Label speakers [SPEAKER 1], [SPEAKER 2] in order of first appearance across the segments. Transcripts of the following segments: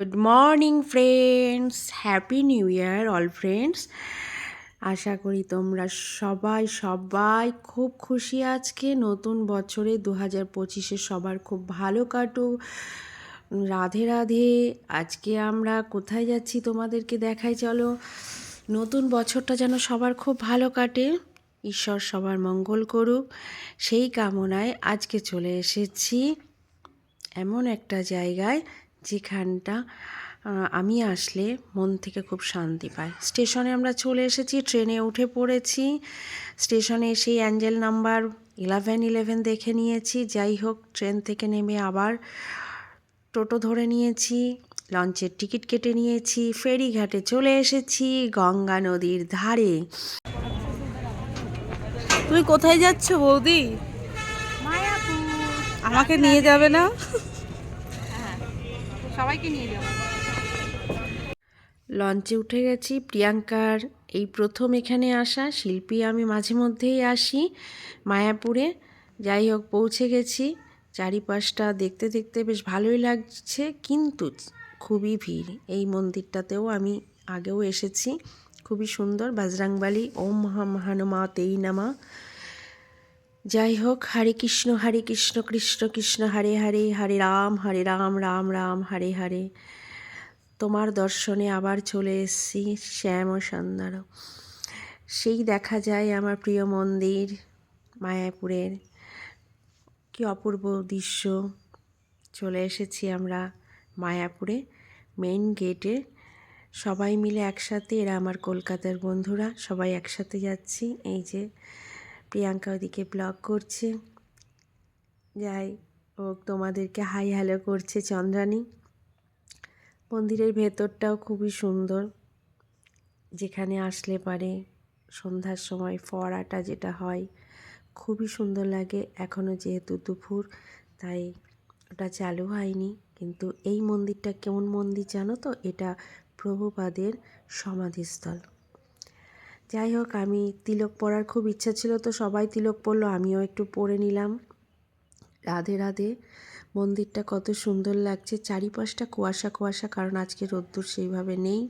[SPEAKER 1] good morning friends happy new year all friends আশা করি তোমরা সবাই সবাই খুব খুশি আজকে নতুন বছরে দু হাজার পঁচিশে সবার খুব ভালো কাটুক রাধে রাধে আজকে আমরা কোথায় যাচ্ছি তোমাদেরকে দেখাই চলো নতুন বছরটা যেন সবার খুব ভালো কাটে ঈশ্বর সবার মঙ্গল করুক সেই কামনায় আজকে চলে এসেছি এমন একটা জায়গায় যেখানটা আমি আসলে মন থেকে খুব শান্তি পাই স্টেশনে আমরা চলে এসেছি ট্রেনে উঠে পড়েছি স্টেশনে এসে অ্যাঞ্জেল নাম্বার ইলেভেন ইলেভেন দেখে নিয়েছি যাই হোক ট্রেন থেকে নেমে আবার টোটো ধরে নিয়েছি লঞ্চের টিকিট কেটে নিয়েছি ফেরিঘাটে চলে এসেছি গঙ্গা নদীর ধারে তুমি কোথায় যাচ্ছ বৌদি আমাকে নিয়ে যাবে না আচ্ছা,
[SPEAKER 2] সবাইকে নিয়ে যাবো
[SPEAKER 1] লঞ্চে উঠে গেছি প্রিয়াঙ্কার এই প্রথম এখানে আসা শিল্পী আমি মাঝে মধ্যেই আসি মায়াপুরে যাই হোক পৌঁছে গেছি চারিপাশটা দেখতে দেখতে বেশ ভালোই লাগছে কিন্তু খুবই ভিড় এই মন্দিরটাতেও আমি আগেও এসেছি খুবই সুন্দর বাজরাংবালি ওম মহা মহানমা তেই নামা যাই হোক হরে কৃষ্ণ হরে কৃষ্ণ কৃষ্ণ কৃষ্ণ হরে হরে হরে রাম হরে রাম রাম রাম হরে হরে তোমার দর্শনে আবার চলে এসেছি শ্যাম ও সন্ধ্যারও সেই দেখা যায় আমার প্রিয় মন্দির মায়াপুরের কি অপূর্ব দৃশ্য চলে এসেছি আমরা মায়াপুরে মেন গেটে সবাই মিলে একসাথে এরা আমার কলকাতার বন্ধুরা সবাই একসাথে যাচ্ছি এই যে প্রিয়াঙ্কা ওদিকে ব্লগ করছে যাই হোক তোমাদেরকে হাই হ্যালো করছে চন্দ্রানী মন্দিরের ভেতরটাও খুবই সুন্দর যেখানে আসলে পারে সন্ধ্যার সময় ফোয়ারাটা যেটা হয় খুবই সুন্দর লাগে এখনও যেহেতু দুপুর তাই ওটা চালু হয়নি কিন্তু এই মন্দিরটা কেমন মন্দির জানো তো এটা প্রভুপাদের সমাধিস্থল যাই হোক আমি তিলক পরার খুব ইচ্ছা ছিল তো সবাই তিলক পরলো আমিও একটু পরে নিলাম রাধে রাধে মন্দিরটা কত সুন্দর লাগছে চারিপাশটা কুয়াশা কুয়াশা কারণ আজকে রোদ্দুর সেইভাবে নেই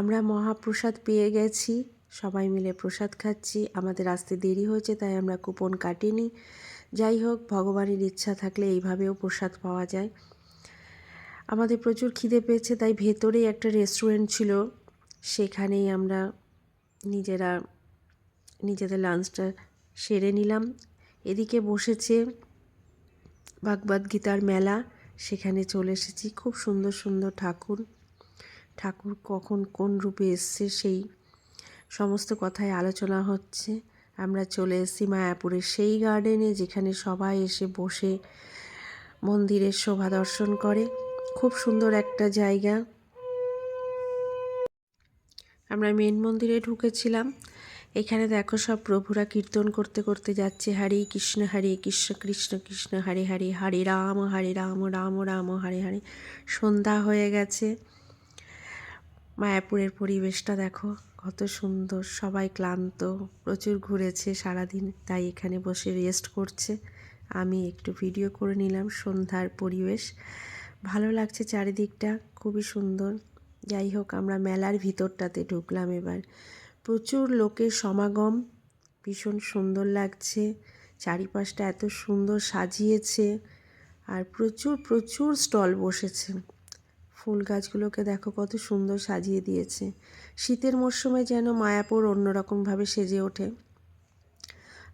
[SPEAKER 1] আমরা মহাপ্রসাদ পেয়ে গেছি সবাই মিলে প্রসাদ খাচ্ছি আমাদের আসতে দেরি হয়েছে তাই আমরা কুপন কাটিনি যাই হোক ভগবানের ইচ্ছা থাকলে এইভাবেও প্রসাদ পাওয়া যায় আমাদের প্রচুর খিদে পেয়েছে তাই ভেতরেই একটা রেস্টুরেন্ট ছিল সেখানেই আমরা নিজেরা নিজেদের লাঞ্চটা সেরে নিলাম এদিকে বসেছে ভাগবত গীতার মেলা সেখানে চলে এসেছি খুব সুন্দর সুন্দর ঠাকুর ঠাকুর কখন কোন রূপে এসছে সেই সমস্ত কথায় আলোচনা হচ্ছে আমরা চলে এসেছি মায়াপুরের সেই গার্ডেনে যেখানে সবাই এসে বসে মন্দিরের শোভা দর্শন করে খুব সুন্দর একটা জায়গা আমরা মেন মন্দিরে ঢুকেছিলাম এখানে দেখো সব প্রভুরা কীর্তন করতে করতে যাচ্ছে হরি কৃষ্ণ হরি কৃষ্ণ কৃষ্ণ কৃষ্ণ হরি হরি হরি রাম হরি রাম রাম রাম হরি হরি সন্ধ্যা হয়ে গেছে মায়াপুরের পরিবেশটা দেখো কত সুন্দর সবাই ক্লান্ত প্রচুর ঘুরেছে সারাদিন তাই এখানে বসে রেস্ট করছে আমি একটু ভিডিও করে নিলাম সন্ধ্যার পরিবেশ ভালো লাগছে চারিদিকটা খুবই সুন্দর যাই হোক আমরা মেলার ভিতরটাতে ঢুকলাম এবার প্রচুর লোকের সমাগম ভীষণ সুন্দর লাগছে চারিপাশটা এত সুন্দর সাজিয়েছে আর প্রচুর প্রচুর স্টল বসেছে ফুল গাছগুলোকে দেখো কত সুন্দর সাজিয়ে দিয়েছে শীতের মরশুমে যেন মায়াপুর অন্যরকমভাবে সেজে ওঠে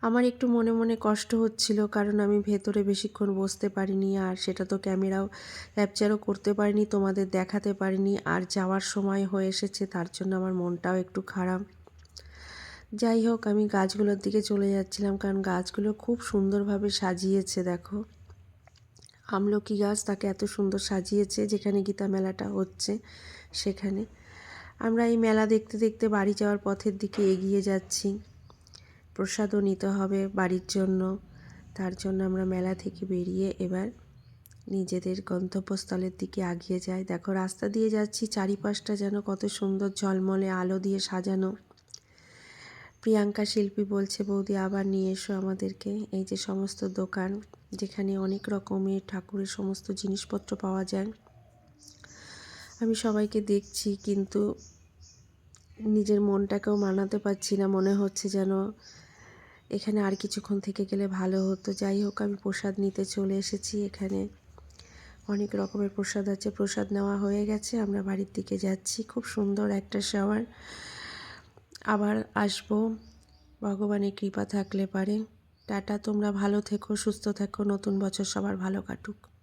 [SPEAKER 1] আমার একটু মনে মনে কষ্ট হচ্ছিল কারণ আমি ভেতরে বেশিক্ষণ বসতে পারিনি আর সেটা তো ক্যামেরাও ক্যাপচারও করতে পারিনি তোমাদের দেখাতে পারিনি আর যাওয়ার সময় হয়ে এসেছে তার জন্য আমার মনটাও একটু খারাপ যাই হোক আমি গাছগুলোর দিকে চলে যাচ্ছিলাম কারণ গাছগুলো খুব সুন্দরভাবে সাজিয়েছে দেখো আমলকি গাছ তাকে এত সুন্দর সাজিয়েছে যেখানে গীতা মেলাটা হচ্ছে সেখানে আমরা এই মেলা দেখতে দেখতে বাড়ি যাওয়ার পথের দিকে এগিয়ে যাচ্ছি প্রসাদও নিতে হবে বাড়ির জন্য তার জন্য আমরা মেলা থেকে বেরিয়ে এবার নিজেদের গন্তব্যস্থলের দিকে আগিয়ে যাই দেখো রাস্তা দিয়ে যাচ্ছি চারিপাশটা যেন কত সুন্দর ঝলমলে আলো দিয়ে সাজানো প্রিয়াঙ্কা শিল্পী বলছে বৌদি আবার নিয়ে এসো আমাদেরকে এই যে সমস্ত দোকান যেখানে অনেক রকমের ঠাকুরের সমস্ত জিনিসপত্র পাওয়া যায় আমি সবাইকে দেখছি কিন্তু নিজের মনটাকেও মানাতে পারছি না মনে হচ্ছে যেন এখানে আর কিছুক্ষণ থেকে গেলে ভালো হতো যাই হোক আমি প্রসাদ নিতে চলে এসেছি এখানে অনেক রকমের প্রসাদ আছে প্রসাদ নেওয়া হয়ে গেছে আমরা বাড়ির দিকে যাচ্ছি খুব সুন্দর একটা শাওয়ার আবার আসব ভগবানের কৃপা থাকলে পারে টাটা তোমরা ভালো থেকো সুস্থ থেকো নতুন বছর সবার ভালো কাটুক